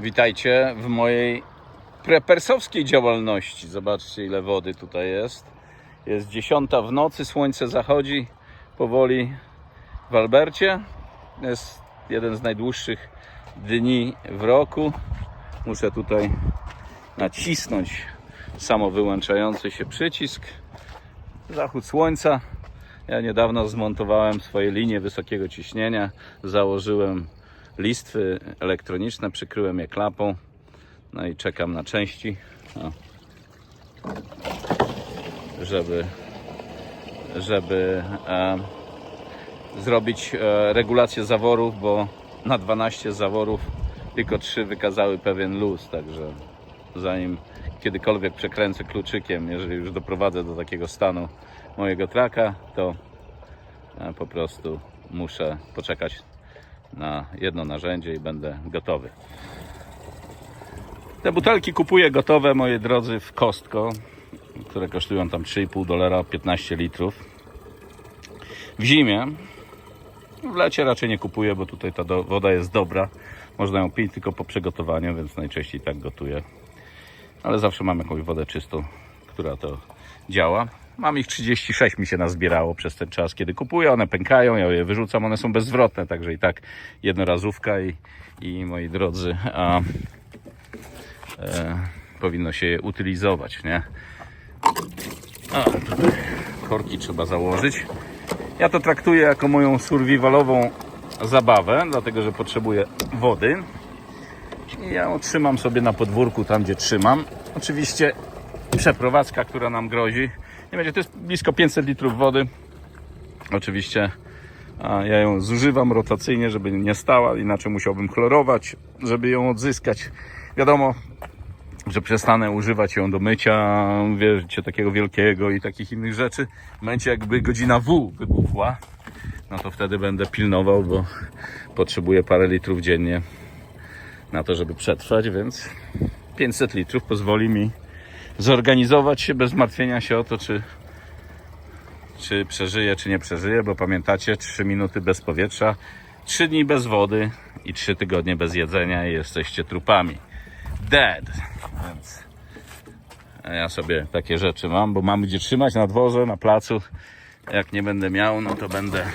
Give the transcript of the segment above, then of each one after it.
Witajcie w mojej prepersowskiej działalności. Zobaczcie ile wody tutaj jest. Jest dziesiąta w nocy, słońce zachodzi powoli w Albercie. Jest jeden z najdłuższych dni w roku. Muszę tutaj nacisnąć samowyłączający się przycisk. Zachód słońca. Ja niedawno zmontowałem swoje linie wysokiego ciśnienia. Założyłem listwy elektroniczne, przykryłem je klapą. No i czekam na części, o, żeby, żeby e, zrobić e, regulację zaworów, bo na 12 zaworów tylko 3 wykazały pewien luz, także zanim kiedykolwiek przekręcę kluczykiem, jeżeli już doprowadzę do takiego stanu mojego traka, to e, po prostu muszę poczekać na jedno narzędzie i będę gotowy. Te butelki kupuję gotowe, moi drodzy, w Costco, które kosztują tam 3,5 dolara, 15 litrów. W zimie, w lecie raczej nie kupuję, bo tutaj ta do, woda jest dobra. Można ją pić tylko po przygotowaniu, więc najczęściej tak gotuję. Ale zawsze mam jakąś wodę czystą, która to działa. Mam ich 36 mi się nazbierało przez ten czas, kiedy kupuję. One pękają, ja je wyrzucam, one są bezzwrotne, także i tak jednorazówka i, i moi drodzy, a, e, powinno się je utylizować, nie? A, tutaj korki trzeba założyć. Ja to traktuję jako moją survivalową zabawę, dlatego że potrzebuję wody. I ja trzymam sobie na podwórku, tam gdzie trzymam. Oczywiście przeprowadzka, która nam grozi, nie będzie, to jest blisko 500 litrów wody. Oczywiście ja ją zużywam rotacyjnie, żeby nie stała, inaczej musiałbym chlorować, żeby ją odzyskać. Wiadomo, że przestanę używać ją do mycia, wiecie, takiego wielkiego i takich innych rzeczy. W momencie jakby godzina W wybuchła, no to wtedy będę pilnował, bo potrzebuję parę litrów dziennie na to, żeby przetrwać, więc 500 litrów pozwoli mi zorganizować się bez martwienia się o to, czy, czy przeżyję, czy nie przeżyję, bo pamiętacie, 3 minuty bez powietrza, 3 dni bez wody i 3 tygodnie bez jedzenia i jesteście trupami. Dead. Więc ja sobie takie rzeczy mam, bo mam gdzie trzymać na dworze, na placu. Jak nie będę miał, no to będę,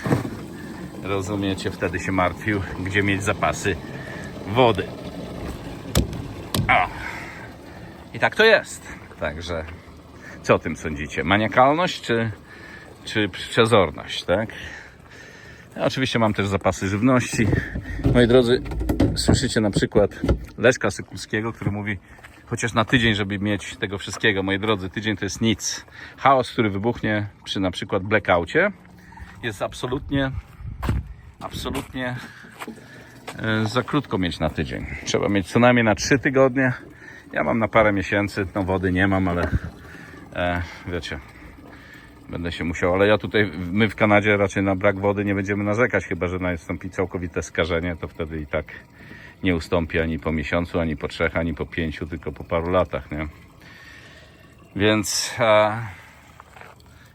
rozumiecie, wtedy się martwił, gdzie mieć zapasy wody. O. I tak to jest. Także co o tym sądzicie? Maniakalność czy, czy przezorność, tak? Ja oczywiście mam też zapasy żywności. Moi drodzy, słyszycie na przykład Leszka Sykulskiego, który mówi chociaż na tydzień, żeby mieć tego wszystkiego. Moi drodzy, tydzień to jest nic. Chaos, który wybuchnie przy na przykład blackoutie jest absolutnie absolutnie e, za krótko mieć na tydzień. Trzeba mieć co najmniej na 3 tygodnie. Ja mam na parę miesięcy, no wody nie mam, ale e, wiecie, będę się musiał, ale ja tutaj, my w Kanadzie raczej na brak wody nie będziemy narzekać, chyba że nastąpi całkowite skażenie, to wtedy i tak nie ustąpi ani po miesiącu, ani po trzech, ani po pięciu, tylko po paru latach, nie? Więc e,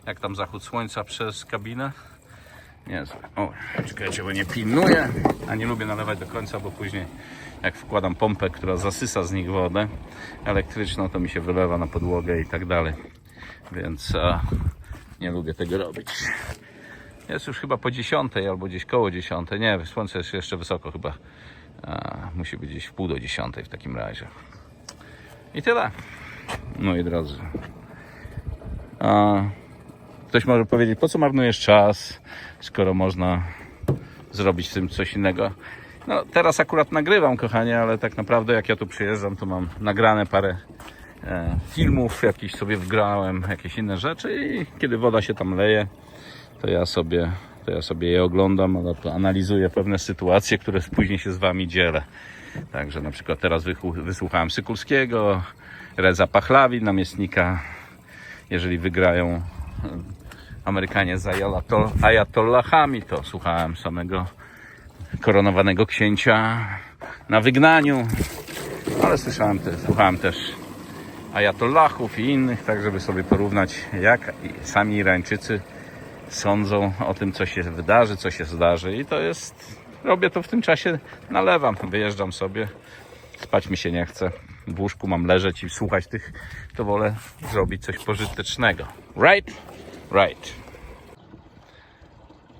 jak tam zachód słońca przez kabinę? Niezły. O, czekajcie, bo nie pilnuję, a nie lubię nalewać do końca, bo później jak wkładam pompę, która zasysa z nich wodę elektryczną, to mi się wylewa na podłogę i tak dalej. Więc a, nie lubię tego robić. Jest już chyba po 10 albo gdzieś koło 10. Nie, słońce jest jeszcze wysoko chyba. A, musi być gdzieś w pół do 10 w takim razie. I tyle. Moi drodzy. A, Ktoś może powiedzieć, po co marnujesz czas, skoro można zrobić z tym coś innego. No, teraz akurat nagrywam, kochanie, ale tak naprawdę jak ja tu przyjeżdżam, to mam nagrane parę e, filmów, jakiś sobie wgrałem, jakieś inne rzeczy i kiedy woda się tam leje, to ja sobie, to ja sobie je oglądam, analizuję pewne sytuacje, które później się z Wami dzielę. Także na przykład teraz wysłuchałem Sykulskiego, Reza Pachlawi, namiestnika, jeżeli wygrają Amerykanie z Ayatollahami, to słuchałem samego koronowanego księcia na wygnaniu, ale słyszałem też, słuchałem też Ayatollahów i innych, tak żeby sobie porównać, jak sami Irańczycy sądzą o tym, co się wydarzy, co się zdarzy i to jest, robię to w tym czasie, nalewam, wyjeżdżam sobie spać mi się nie chce. W łóżku mam leżeć i słuchać tych, to wolę zrobić coś pożytecznego. Right? Right.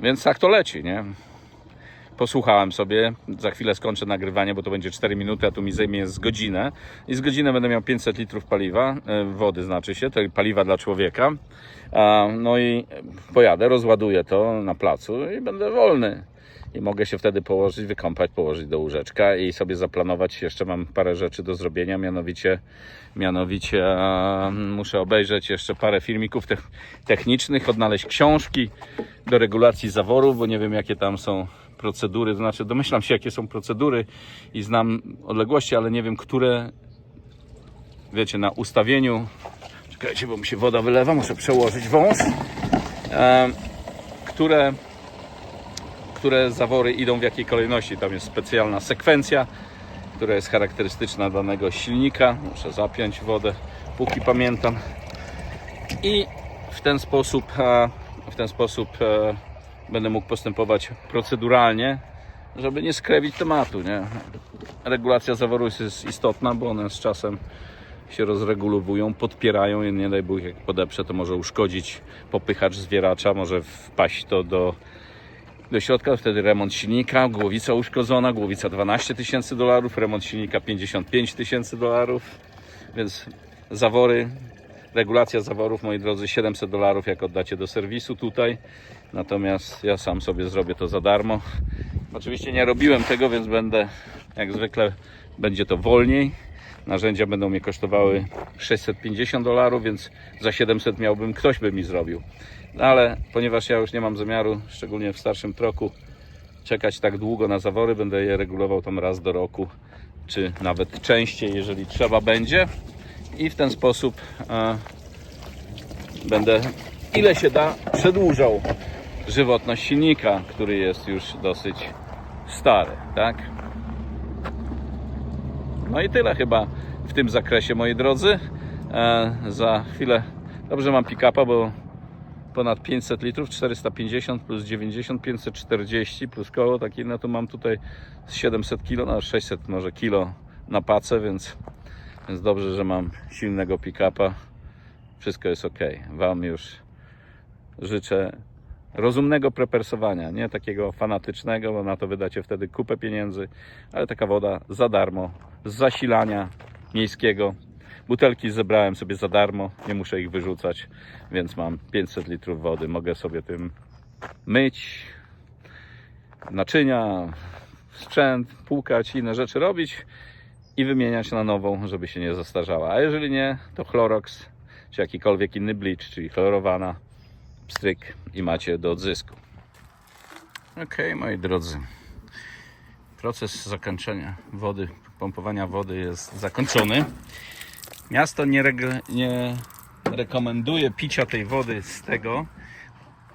Więc tak to leci, nie? Posłuchałem sobie, za chwilę skończę nagrywanie, bo to będzie 4 minuty, a tu mi zajmie z godzinę. I z godzinę będę miał 500 litrów paliwa, e, wody znaczy się, to paliwa dla człowieka. No i pojadę, rozładuję to na placu i będę wolny. I mogę się wtedy położyć, wykąpać, położyć do łóżeczka i sobie zaplanować. Jeszcze mam parę rzeczy do zrobienia, mianowicie, mianowicie muszę obejrzeć jeszcze parę filmików te- technicznych, odnaleźć książki do regulacji zaworów, bo nie wiem jakie tam są procedury, to znaczy domyślam się jakie są procedury i znam odległości, ale nie wiem, które wiecie, na ustawieniu. Czekajcie, bo mi się woda wylewa, muszę przełożyć wąż które które zawory idą w jakiej kolejności. Tam jest specjalna sekwencja, która jest charakterystyczna danego silnika. Muszę zapiąć wodę, póki pamiętam. I w ten sposób, e, w ten sposób e, będę mógł postępować proceduralnie, żeby nie skrewić tematu. Nie? Regulacja zaworu jest istotna, bo one z czasem się rozregulowują, podpierają i nie daj Bóg jak podeprze, to może uszkodzić popychacz zwieracza, może wpaść to do do środka, wtedy remont silnika, głowica uszkodzona, głowica 12 tysięcy dolarów, remont silnika 55 tysięcy dolarów, więc zawory, regulacja zaworów, moi drodzy, 700 dolarów, jak oddacie do serwisu tutaj, natomiast ja sam sobie zrobię to za darmo. Oczywiście nie robiłem tego, więc będę, jak zwykle, będzie to wolniej. Narzędzia będą mnie kosztowały 650 dolarów, więc za 700 miałbym, ktoś by mi zrobił. Ale ponieważ ja już nie mam zamiaru, szczególnie w starszym troku, czekać tak długo na zawory, będę je regulował tam raz do roku, czy nawet częściej, jeżeli trzeba będzie. I w ten sposób e, będę, ile się da, przedłużał żywotność silnika, który jest już dosyć stary, tak? No i tyle chyba w tym zakresie, moi drodzy. E, za chwilę, dobrze mam pick-upa, bo ponad 500 litrów, 450 plus 90, 540 plus koło takie, no to mam tutaj z 700 kilo, no 600 może kilo na pacę, więc, więc dobrze, że mam silnego pick-upa. Wszystko jest ok. Wam już życzę rozumnego prepersowania, nie takiego fanatycznego, bo na to wydacie wtedy kupę pieniędzy, ale taka woda za darmo, z zasilania miejskiego. Butelki zebrałem sobie za darmo, nie muszę ich wyrzucać, więc mam 500 litrów wody. Mogę sobie tym myć naczynia, sprzęt, płukać, inne rzeczy robić i wymieniać na nową, żeby się nie zastarzała. A jeżeli nie, to Clorox czy jakikolwiek inny bleach, czyli chlorowana, pstryk i macie do odzysku. Ok, moi drodzy. Proces zakończenia wody, pompowania wody jest zakończony. Miasto nie, reg- nie rekomenduje picia tej wody z tego,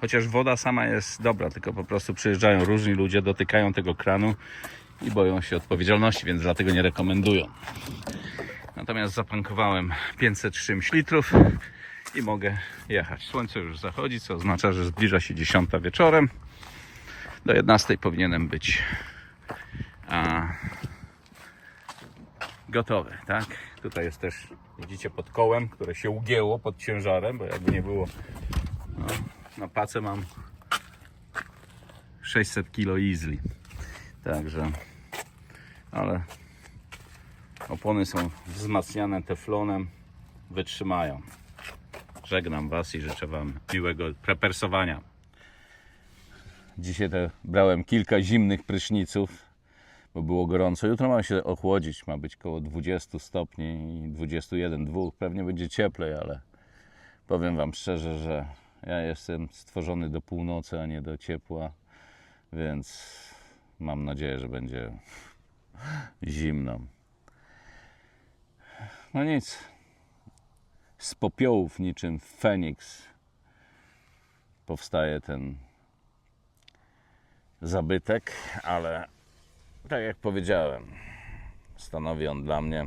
chociaż woda sama jest dobra, tylko po prostu przyjeżdżają różni ludzie, dotykają tego kranu i boją się odpowiedzialności, więc dlatego nie rekomendują. Natomiast zapankowałem 500 czymś litrów i mogę jechać. Słońce już zachodzi, co oznacza, że zbliża się 10 wieczorem. Do 11 powinienem być gotowy, tak? Tutaj jest też, widzicie, pod kołem, które się ugięło pod ciężarem, bo jakby nie było, no, na pacę mam 600 kg easily. Także, ale opony są wzmacniane teflonem, wytrzymają. Żegnam Was i życzę Wam miłego prepersowania. Dzisiaj te brałem kilka zimnych pryszniców, bo było gorąco. Jutro ma się ochłodzić, ma być około 20 stopni i 21, 2. Pewnie będzie cieplej, ale powiem Wam szczerze, że ja jestem stworzony do północy, a nie do ciepła, więc mam nadzieję, że będzie zimno. No nic, z popiołów niczym Feniks powstaje ten zabytek, ale tak jak powiedziałem, stanowi on dla mnie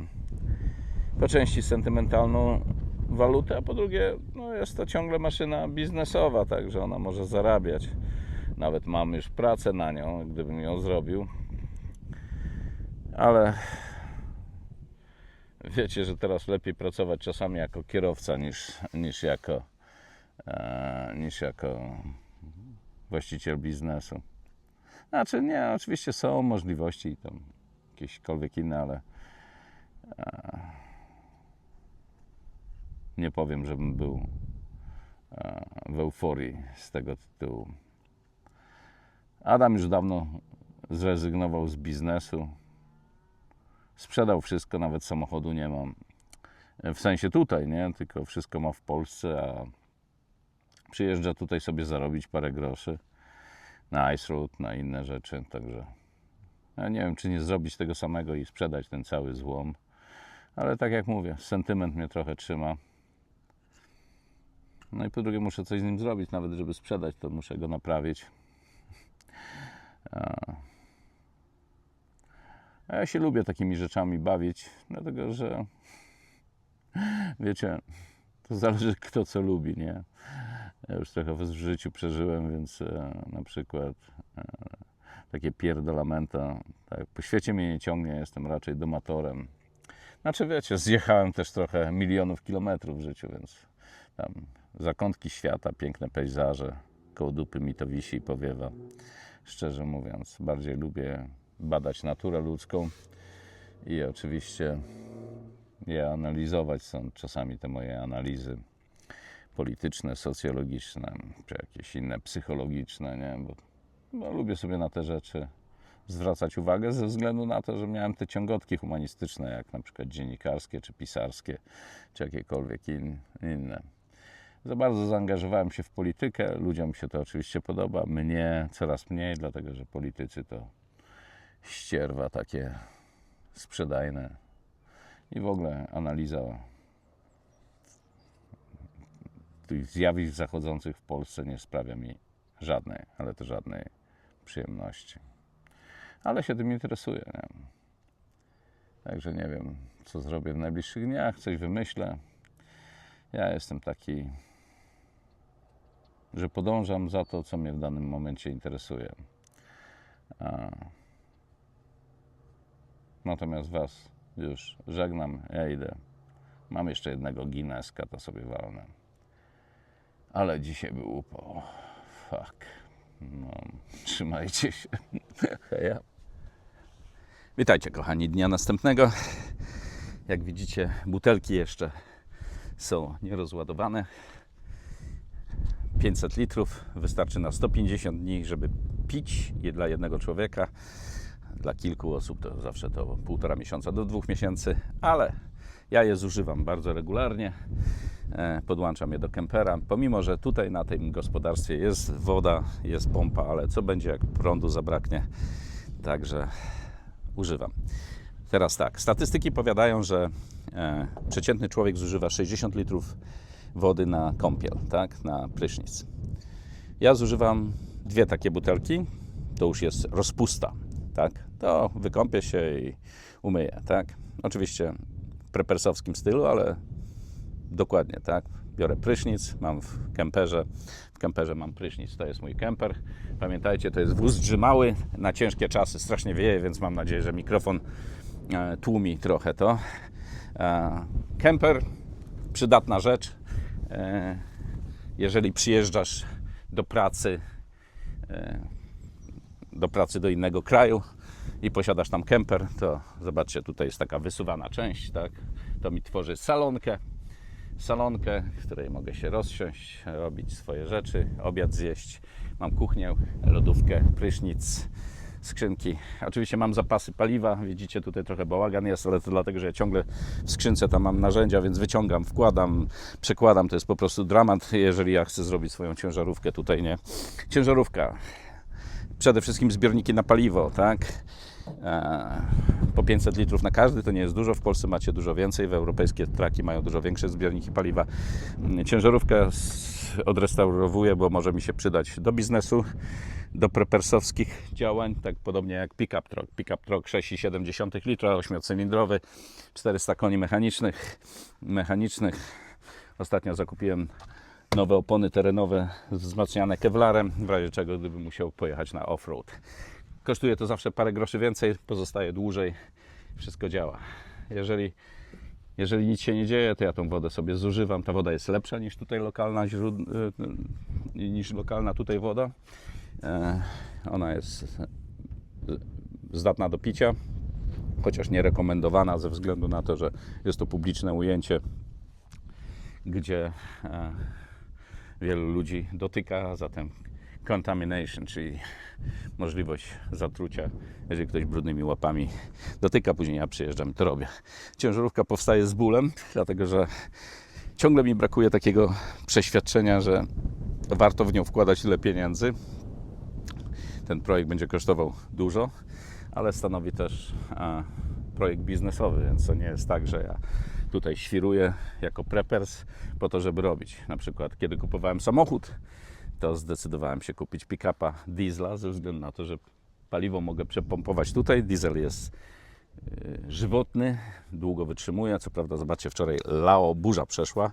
po części sentymentalną walutę, a po drugie no jest to ciągle maszyna biznesowa, także ona może zarabiać. Nawet mam już pracę na nią, gdybym ją zrobił. Ale wiecie, że teraz lepiej pracować czasami jako kierowca niż, niż jako e, niż jako właściciel biznesu. Znaczy nie, oczywiście są możliwości tam jakieśkolwiek inne, ale nie powiem, żebym był e, w euforii z tego tytułu. Adam już dawno zrezygnował z biznesu. Sprzedał wszystko, nawet samochodu nie mam. W sensie tutaj, nie? Tylko wszystko ma w Polsce, a przyjeżdża tutaj sobie zarobić parę groszy na Ice Road, na inne rzeczy. Także ja nie wiem, czy nie zrobić tego samego i sprzedać ten cały złom. Ale tak jak mówię, sentyment mnie trochę trzyma. No i po drugie muszę coś z nim zrobić, nawet żeby sprzedać, to muszę go naprawić. A ja się lubię takimi rzeczami bawić, dlatego że wiecie, to zależy kto co lubi, nie? Ja już trochę w życiu przeżyłem, więc e, na przykład e, takie pierdolamenta, tak, po świecie mnie nie ciągnie, jestem raczej domatorem. Znaczy wiecie, zjechałem też trochę milionów kilometrów w życiu, więc tam zakątki świata, piękne pejzaże, koło dupy mi to wisi i powiewa. Szczerze mówiąc, bardziej lubię badać naturę ludzką i oczywiście je analizować. Są czasami te moje analizy polityczne, socjologiczne, czy jakieś inne psychologiczne, nie? Bo, bo lubię sobie na te rzeczy zwracać uwagę ze względu na to, że miałem te ciągotki humanistyczne, jak na przykład dziennikarskie, czy pisarskie, czy jakiekolwiek in, inne. Za bardzo zaangażowałem się w politykę. Ludziom się to oczywiście podoba, mnie coraz mniej, dlatego że politycy to ścierwa takie sprzedajne i w ogóle analiza tych zjawisk zachodzących w Polsce nie sprawia mi żadnej, ale to żadnej przyjemności. Ale się tym interesuję. Nie? Także nie wiem, co zrobię w najbliższych dniach, coś wymyślę. Ja jestem taki, że podążam za to, co mnie w danym momencie interesuje. Natomiast Was już żegnam, ja idę. Mam jeszcze jednego Guinnesska, to sobie walnę. Ale dzisiaj był upał. Fuck. No, trzymajcie się. Heja. Witajcie kochani, dnia następnego. Jak widzicie, butelki jeszcze są nierozładowane. 500 litrów wystarczy na 150 dni, żeby pić je dla jednego człowieka. Dla kilku osób to zawsze to półtora miesiąca do dwóch miesięcy, ale ja je zużywam bardzo regularnie. E, Podłączam je do kempera, pomimo że tutaj na tym gospodarstwie jest woda, jest pompa, ale co będzie jak prądu zabraknie, także używam. Teraz tak, statystyki powiadają, że e, przeciętny człowiek zużywa 60 litrów wody na kąpiel, tak, na prysznic. Ja zużywam dwie takie butelki, to już jest rozpusta, tak, to wykąpię się i umyję, tak. Oczywiście prepersowskim stylu, ale dokładnie, tak. Biorę prysznic, mam w kemperze, w kemperze mam prysznic, to jest mój kemper. Pamiętajcie, to jest wóz drzymały, na ciężkie czasy strasznie wieje, więc mam nadzieję, że mikrofon e, tłumi trochę to. E, Kemper, przydatna rzecz. E, Jeżeli przyjeżdżasz do pracy, do pracy do innego kraju i posiadasz tam kemper, to zobaczcie, tutaj jest taka wysuwana część, tak? To mi tworzy salonkę, salonkę, w której mogę się rozsiąść, robić swoje rzeczy, obiad zjeść. Mam kuchnię, lodówkę, prysznic, skrzynki. Oczywiście mam zapasy paliwa, widzicie tutaj trochę bałagan jest, ale to dlatego, że ja ciągle w skrzynce tam mam narzędzia, więc wyciągam, wkładam, przekładam. To jest po prostu dramat, jeżeli ja chcę zrobić swoją ciężarówkę tutaj, nie? Ciężarówka. Przede wszystkim zbiorniki na paliwo, tak? E, po 500 litrów na każdy to nie jest dużo. W Polsce macie dużo więcej, w europejskie traki mają dużo większe zbiorniki paliwa. Mm, Ciężarówkę odrestaurowuję, bo może mi się przydać do biznesu, do prepersowskich działań, tak podobnie jak pick-up truck. Pick-up truck 6,7 litra, 8-cylindrowy, 400 koni mechanicznych. mechanicznych. Ostatnio zakupiłem nowe opony terenowe wzmacniane kevlarem, w razie czego gdybym musiał pojechać na off-road. Kosztuje to zawsze parę groszy więcej, pozostaje dłużej, wszystko działa. Jeżeli Jeżeli nic się nie dzieje, to ja tą wodę sobie zużywam. Ta woda jest lepsza niż tutaj lokalna, źród... e, niż lokalna tutaj woda. E, Ona jest zdatna do picia, chociaż nie rekomendowana ze względu na to, że jest to publiczne ujęcie, gdzie e, wielu ludzi dotyka, zatem contamination, czyli możliwość zatrucia, jeżeli ktoś brudnymi łapami dotyka, później ja przyjeżdżam i to robię. Ciężarówka powstaje z bólem, dlatego że ciągle mi brakuje takiego przeświadczenia, że warto w nią wkładać tyle pieniędzy. Ten projekt będzie kosztował dużo, ale stanowi też projekt biznesowy, więc to nie jest tak, że ja tutaj świruję jako preppers po to, żeby robić. Na przykład, kiedy kupowałem samochód, to zdecydowałem się kupić pick-upa diesla ze względu na to, że paliwo mogę przepompować tutaj. Diesel jest y, żywotny, długo wytrzymuje. Co prawda, zobaczcie, wczoraj Lao burza przeszła,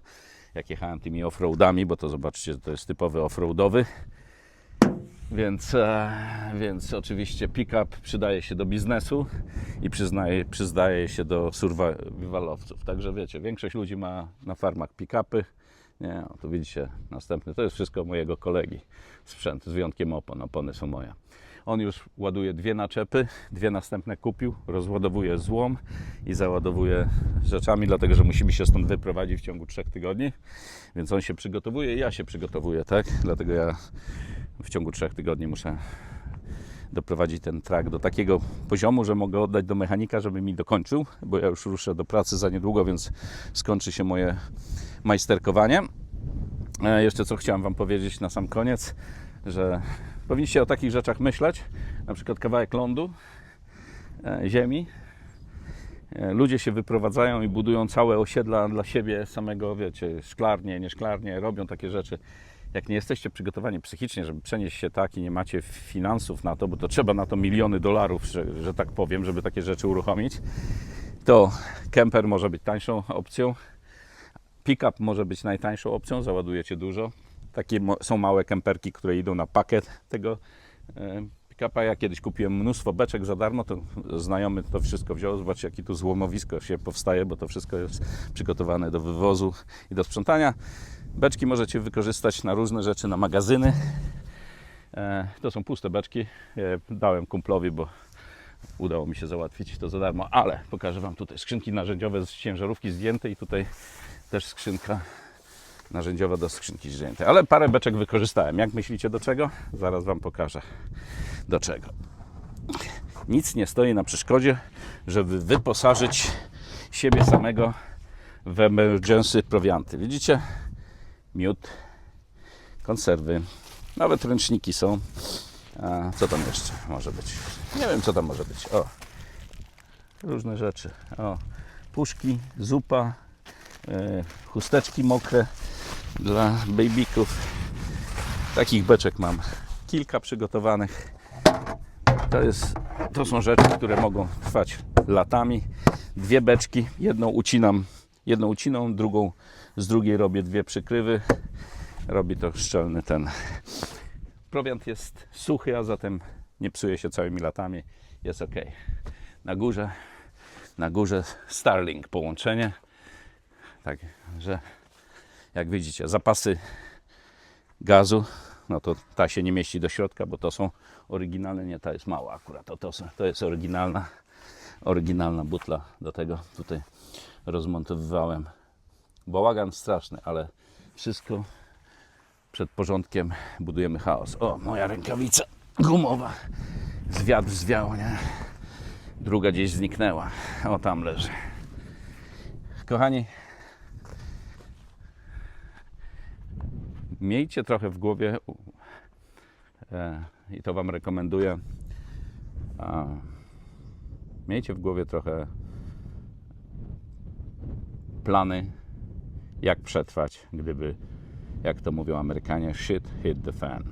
jak jechałem tymi offroadami, bo to zobaczcie, to jest typowy offroadowy. Więc, e, więc oczywiście pick-up przydaje się do biznesu i przyznaje, przyznaje się do survivalowców. Także wiecie, większość ludzi ma na farmach pick-upy. Nie, no, tu widzicie następny. To jest wszystko mojego kolegi sprzęt, z wyjątkiem opon. Opony są moje. On już ładuje dwie naczepy, dwie następne kupił, rozładowuje złom i załadowuje rzeczami, dlatego że musimy się stąd wyprowadzić w ciągu trzech tygodni. Więc on się przygotowuje i ja się przygotowuję, tak? Dlatego ja w ciągu trzech tygodni muszę doprowadzić ten trak do takiego poziomu, że mogę oddać do mechanika, żeby mi dokończył, bo ja już ruszę do pracy za niedługo, więc skończy się moje majsterkowanie. E, Jeszcze co chciałem Wam powiedzieć na sam koniec, że powinniście o takich rzeczach myśleć, na przykład kawałek lądu, e, ziemi. E, Ludzie się wyprowadzają i budują całe osiedla dla siebie samego, wiecie, szklarnie, nie szklarnie, robią takie rzeczy. Jak nie jesteście przygotowani psychicznie, żeby przenieść się tak i nie macie finansów na to, bo to trzeba na to miliony dolarów, że, że tak powiem, żeby takie rzeczy uruchomić, to kemper może być tańszą opcją. Pickup może być najtańszą opcją, załadujecie dużo. Takie są małe kemperki, które idą na pakiet tego e, pick-upa. Ja kiedyś kupiłem mnóstwo beczek za darmo, to znajomy to wszystko wziął. Zobaczcie, jakie tu złomowisko się powstaje, bo to wszystko jest przygotowane do wywozu i do sprzątania. Beczki możecie wykorzystać na różne rzeczy, na magazyny. E, To są puste beczki. Je dałem kumplowi, bo udało mi się załatwić to za darmo, ale pokażę Wam tutaj skrzynki narzędziowe z ciężarówki zdjęte i tutaj też skrzynka narzędziowa do skrzynki zdjętej. Ale parę beczek wykorzystałem. Jak myślicie do czego? Zaraz Wam pokażę do czego. Nic nie stoi na przeszkodzie, żeby wyposażyć siebie samego w emergency prowianty. Widzicie? Miód, konserwy, nawet ręczniki są. A co tam jeszcze może być? Nie wiem, co tam może być. O, różne rzeczy. O, puszki, zupa, e, chusteczki mokre dla babyków. Takich beczek mam kilka przygotowanych. To, jest, to są rzeczy, które mogą trwać latami. Dwie beczki, jedną ucinam, jedną uciną, drugą z drugiej robię dwie przykrywy. Robi to szczelny ten. Prowiant jest suchy, a zatem nie psuje się całymi latami. Jest ok. Na górze, na górze Starlink połączenie. Także jak widzicie, zapasy gazu, no to ta się nie mieści do środka, bo to są oryginalne, nie ta jest mała akurat, to, to, to jest oryginalna, oryginalna butla, do tego tutaj rozmontowywałem. Bałagan straszny, ale wszystko przed porządkiem budujemy chaos. O, moja rękawica gumowa, z wiatr zwiał, nie? Druga gdzieś zniknęła, o tam leży. Kochani, miejcie trochę w głowie e, i to Wam rekomenduję. A, miejcie w głowie trochę plany, jak przetrwać, gdyby, jak to mówią Amerykanie, shit hit the fan.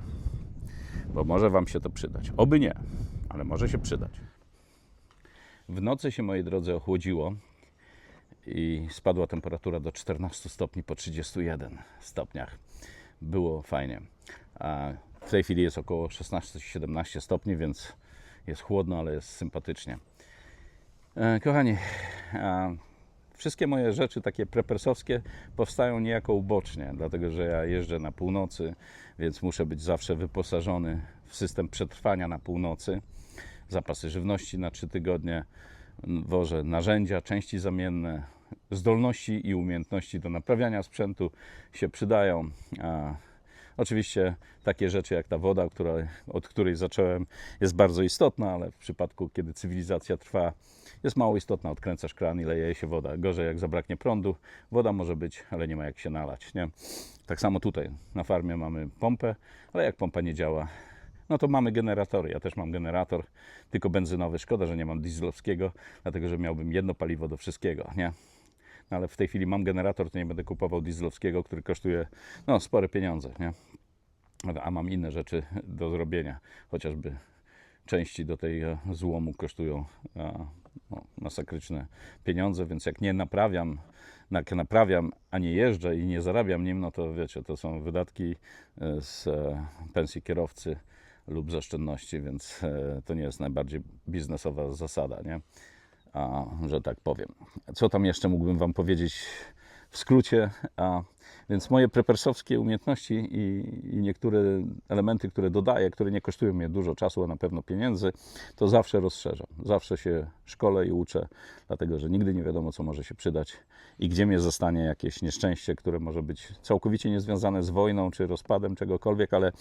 Bo może Wam się to przydać. Oby nie, ale może się przydać. W nocy się, moi drodzy, ochłodziło i spadła temperatura do 14 stopni po 31 stopniach. Było fajnie. A w tej chwili jest około 16-17 stopni, więc jest chłodno, ale jest sympatycznie. E, Kochani, wszystkie moje rzeczy takie prepersowskie powstają niejako ubocznie, dlatego że ja jeżdżę na północy, więc muszę być zawsze wyposażony w system przetrwania na północy. Zapasy żywności na trzy tygodnie, wożę narzędzia, części zamienne, zdolności i umiejętności do naprawiania sprzętu się przydają. A Oczywiście takie rzeczy jak ta woda, która, od której zacząłem, jest bardzo istotna, ale w przypadku, kiedy cywilizacja trwa, jest mało istotna. Odkręcasz kran i leje się woda. Gorzej jak zabraknie prądu, woda może być, ale nie ma jak się nalać. Nie? Tak samo tutaj na farmie mamy pompę, ale jak pompa nie działa, no to mamy generatory. Ja też mam generator, tylko benzynowy. Szkoda, że nie mam dieslowskiego, dlatego że miałbym jedno paliwo do wszystkiego. Nie? No ale w tej chwili mam generator, to nie będę kupował dieslowskiego, który kosztuje no, spore pieniądze, nie? A mam inne rzeczy do zrobienia, chociażby części do tej e, złomu kosztują e, no, masakryczne pieniądze, więc jak nie naprawiam, jak naprawiam, a nie jeżdżę i nie zarabiam nim, no to wiecie, to są wydatki e, z pensji kierowcy lub z oszczędności, więc to nie jest najbardziej biznesowa zasada, nie? Że tak powiem. Co tam jeszcze mógłbym Wam powiedzieć w skrócie? Więc moje prepersowskie umiejętności i, i niektóre elementy, które dodaję, które nie kosztują mnie dużo czasu, a na pewno pieniędzy, to zawsze rozszerzam. Zawsze się szkolę i uczę, dlatego że nigdy nie wiadomo, co może się przydać i gdzie mnie zostanie jakieś nieszczęście, które może być całkowicie niezwiązane z wojną czy rozpadem czegokolwiek, ale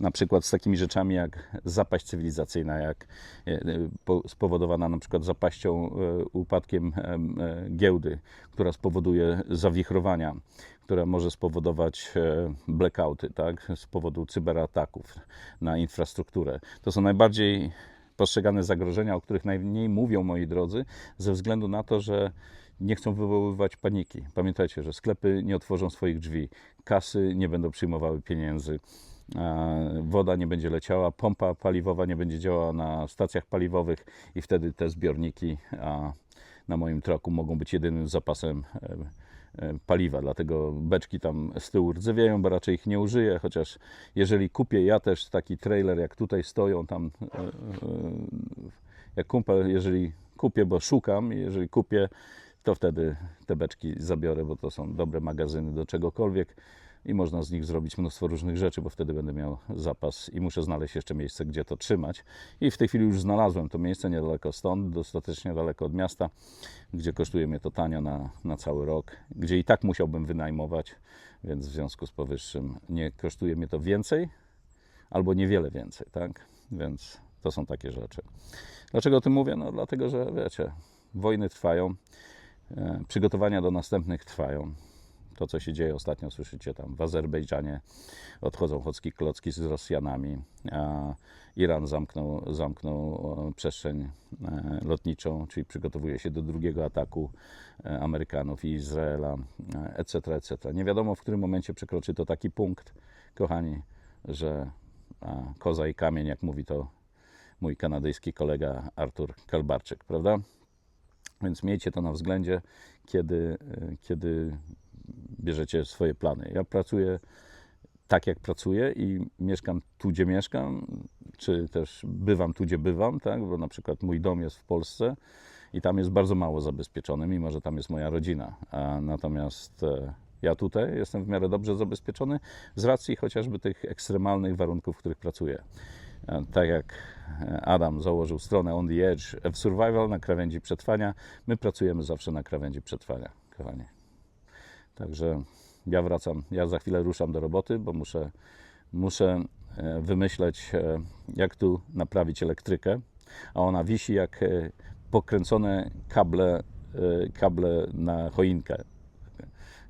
na przykład z takimi rzeczami jak zapaść cywilizacyjna, jak e, e, po- spowodowana na przykład zapaścią, e, upadkiem em, giełdy, która spowoduje zawichrowania, która może spowodować e, blackouty, tak, z powodu cyberataków na infrastrukturę. To są najbardziej postrzegane zagrożenia, o których najmniej mówią moi drodzy, ze względu na to, że nie chcą wywoływać paniki. Pamiętajcie, że sklepy nie otworzą swoich drzwi, kasy nie będą przyjmowały pieniędzy, woda nie będzie leciała, pompa paliwowa nie będzie działała na stacjach paliwowych i wtedy te zbiorniki na moim troku mogą być jedynym zapasem e, paliwa, dlatego beczki tam z tyłu rdzewieją, bo raczej ich nie użyję, chociaż jeżeli kupię ja też taki trailer, jak tutaj stoją tam, e, e, jak kumpel, jeżeli kupię, bo szukam, jeżeli kupię, to wtedy te beczki zabiorę, bo to są dobre magazyny do czegokolwiek i można z nich zrobić mnóstwo różnych rzeczy, bo wtedy będę miał zapas i muszę znaleźć jeszcze miejsce, gdzie to trzymać. I w tej chwili już znalazłem to miejsce niedaleko stąd, dostatecznie daleko od miasta, gdzie kosztuje mnie to tanio na, na cały rok, gdzie i tak musiałbym wynajmować, więc w związku z powyższym nie kosztuje mnie to więcej albo niewiele więcej, tak? Więc to są takie rzeczy. Dlaczego o tym mówię? No dlatego, że wiecie, wojny trwają, e, przygotowania do następnych trwają. To, co się dzieje ostatnio, słyszycie tam w Azerbejdżanie, odchodzą chocki klocki z Rosjanami. Iran zamknął, zamknął e, przestrzeń e, lotniczą, czyli przygotowuje się do drugiego ataku e, Amerykanów i Izraela, etc., etc. Nie wiadomo, w którym momencie przekroczy to taki punkt, kochani, że koza i kamień, jak mówi to mój kanadyjski kolega Artur Kalbarczyk, prawda? Więc miejcie to na względzie, kiedy, kiedy bierzecie swoje plany. Ja pracuję tak, jak pracuję i mieszkam tu, gdzie mieszkam, czy też bywam tu, gdzie bywam, tak? bo na przykład mój dom jest w Polsce i tam jest bardzo mało zabezpieczony, mimo że tam jest moja rodzina. A natomiast e, ja tutaj jestem w miarę dobrze zabezpieczony z racji chociażby tych ekstremalnych warunków, w których pracuję. E, Tak jak e, Adam założył stronę On the Edge of Survival na krawędzi przetrwania, my pracujemy zawsze na krawędzi przetrwania, kochani. Także ja wracam, ja za chwilę ruszam do roboty, bo muszę, muszę e, wymyśleć, e, jak tu naprawić elektrykę, a ona wisi jak e, pokręcone kable, kable na choinkę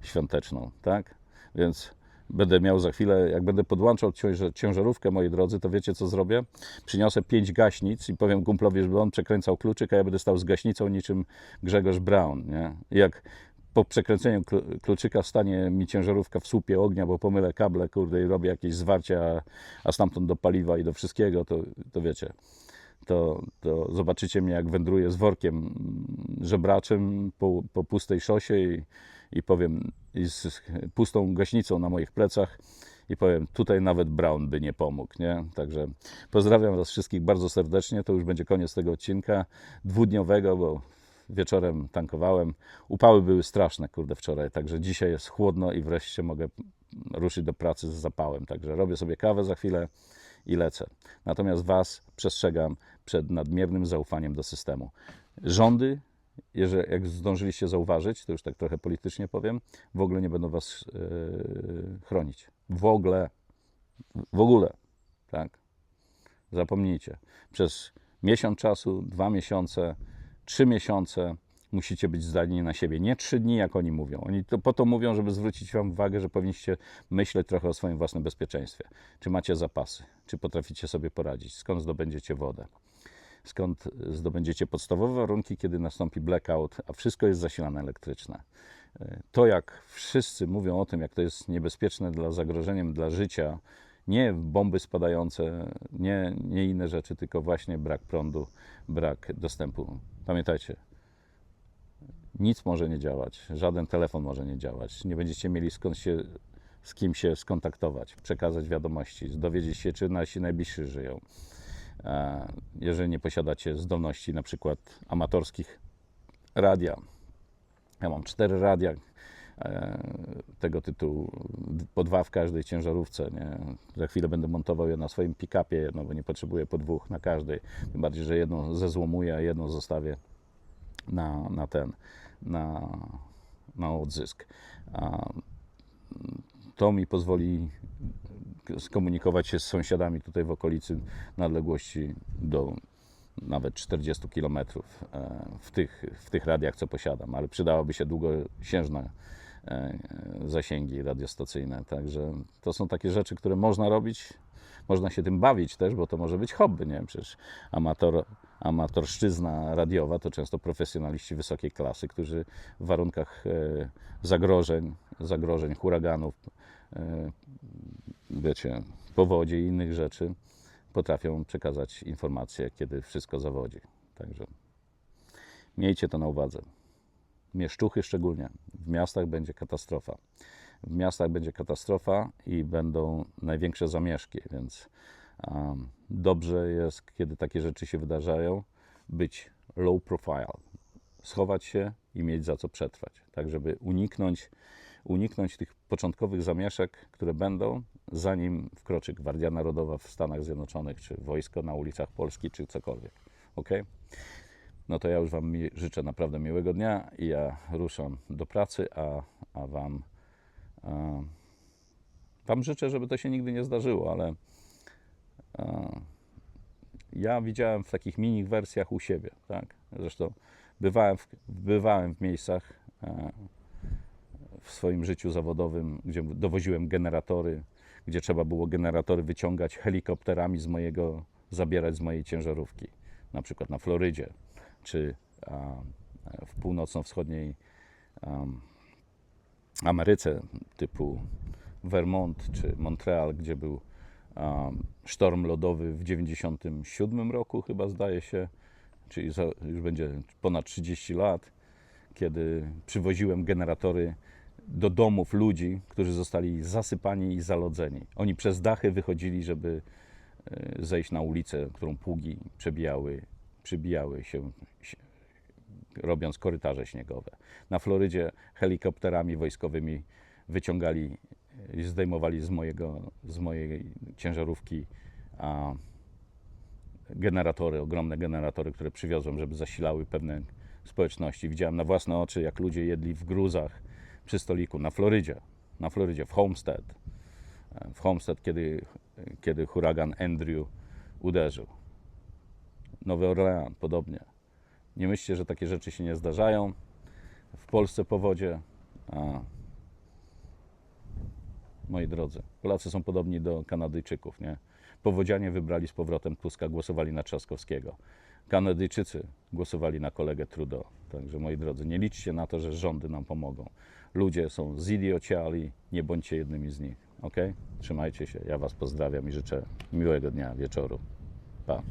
świąteczną, tak? Więc będę miał za chwilę, jak będę podłączał ciężar- ciężarówkę, moi drodzy, to wiecie co zrobię? Przyniosę pięć gaśnic i powiem kumplowi, żeby on przekręcał kluczyk, a ja będę stał z gaśnicą niczym Grzegorz Brown, nie? Jak po przekręceniu klu- kluczyka stanie mi ciężarówka w słupie ognia, bo pomylę kable, kurde, i robię jakieś zwarcia, a, a stamtąd do paliwa i do wszystkiego, to, to wiecie, to, to zobaczycie mnie, jak wędruję z workiem mm, żebraczym po, po pustej szosie i, i powiem, i z pustą gaśnicą na moich plecach i powiem, tutaj nawet Brown by nie pomógł, nie? Także pozdrawiam Was wszystkich bardzo serdecznie, to już będzie koniec tego odcinka dwudniowego, bo wieczorem tankowałem. Upały były straszne, kurde, wczoraj, także dzisiaj jest chłodno i wreszcie mogę ruszyć do pracy z zapałem. Także robię sobie kawę za chwilę i lecę. Natomiast Was przestrzegam przed nadmiernym zaufaniem do systemu. Rządy, jeżeli, jak zdążyliście zauważyć, to już tak trochę politycznie powiem, w ogóle nie będą Was yy, chronić. W ogóle. W ogóle. Tak. Zapomnijcie. Przez miesiąc czasu, dwa miesiące, trzy miesiące musicie być zdani na siebie. Nie trzy dni, jak oni mówią. Oni to po to mówią, żeby zwrócić Wam uwagę, że powinniście myśleć trochę o swoim własnym bezpieczeństwie. Czy macie zapasy? Czy potraficie sobie poradzić? Skąd zdobędziecie wodę? Skąd zdobędziecie podstawowe warunki, kiedy nastąpi blackout, a wszystko jest zasilane elektryczne? To, jak wszyscy mówią o tym, jak to jest niebezpieczne dla zagrożeniem dla życia, nie bomby spadające, nie, nie inne rzeczy, tylko właśnie brak prądu, brak dostępu. Pamiętajcie, nic może nie działać, żaden telefon może nie działać, nie będziecie mieli skąd się, z kim się skontaktować, przekazać wiadomości, dowiedzieć się, czy nasi najbliżsi żyją. E, Jeżeli nie posiadacie zdolności na przykład amatorskich radia, ja mam cztery radia tego tytułu, po dwa w każdej ciężarówce. Nie? Za chwilę będę montował je na swoim pick-upie, jedno, bo nie potrzebuję po dwóch na każdej. Tym bardziej, że jedną zezłomuję, a jedną zostawię na, na ten, na, na odzysk. A to mi pozwoli skomunikować się z sąsiadami tutaj w okolicy na odległości do nawet 40 km w tych, w tych radiach, co posiadam, ale przydałoby się długosiężne e, zasięgi radiostacyjne. Także to są takie rzeczy, które można robić. Można się tym bawić też, bo to może być hobby, nie przecież amator, amatorszczyzna radiowa to często profesjonaliści wysokiej klasy, którzy w warunkach e, zagrożeń, zagrożeń, huraganów, e, wiecie, powodzi i innych rzeczy potrafią przekazać informacje, kiedy wszystko zawodzi. Także miejcie to na uwadze. Mieszczuchy szczególnie. W miastach będzie katastrofa. W miastach będzie katastrofa i będą największe zamieszki, więc um, dobrze jest, kiedy takie rzeczy się wydarzają, być low profile, schować się i mieć za co przetrwać, tak żeby uniknąć, uniknąć tych początkowych zamieszek, które będą, zanim wkroczy Gwardia Narodowa w Stanach Zjednoczonych, czy wojsko na ulicach Polski, czy cokolwiek. Ok? No to ja już Wam życzę naprawdę miłego dnia i ja ruszam do pracy, a, a Wam, a, wam życzę, żeby to się nigdy nie zdarzyło, ale a, ja widziałem w takich mini wersjach u siebie, tak? Zresztą bywałem w, bywałem w miejscach e, w swoim życiu zawodowym, gdzie dowoziłem generatory, gdzie trzeba było generatory wyciągać helikopterami z mojego, zabierać z mojej ciężarówki, na przykład na Florydzie, czy w północno-wschodniej am, Ameryce, typu Vermont czy Montreal, gdzie był sztorm lodowy w 97 roku, chyba zdaje się, czyli już będzie ponad 30 lat, kiedy przywoziłem generatory do domów ludzi, którzy zostali zasypani i zalodzeni. Oni przez dachy wychodzili, żeby e, zejść na ulicę, którą pługi przebijały, przybijały się, robiąc korytarze śniegowe. Na Florydzie helikopterami wojskowymi wyciągali, zdejmowali z, mojego, z mojej ciężarówki a, generatory, ogromne generatory, które przywiozłem, żeby zasilały pewne społeczności. Widziałem na własne oczy, jak ludzie jedli w gruzach przy stoliku na Florydzie, na Florydzie, w Homestead. E, W Homestead, kiedy, kiedy huragan Andrew uderzył. Nowy Orlean, podobnie. Nie myślcie, że takie rzeczy się nie zdarzają. W Polsce powodzie. A, moi drodzy, Polacy są podobni do Kanadyjczyków, nie? Powodzianie wybrali z powrotem Tuska, głosowali na Trzaskowskiego. Kanadyjczycy głosowali na kolegę Trudeau. Także moi drodzy, nie liczcie na to, że rządy nam pomogą. Ludzie są zidiociali, nie bądźcie jednymi z nich. Ok? Trzymajcie się, ja Was pozdrawiam i życzę miłego dnia, wieczoru. Pa.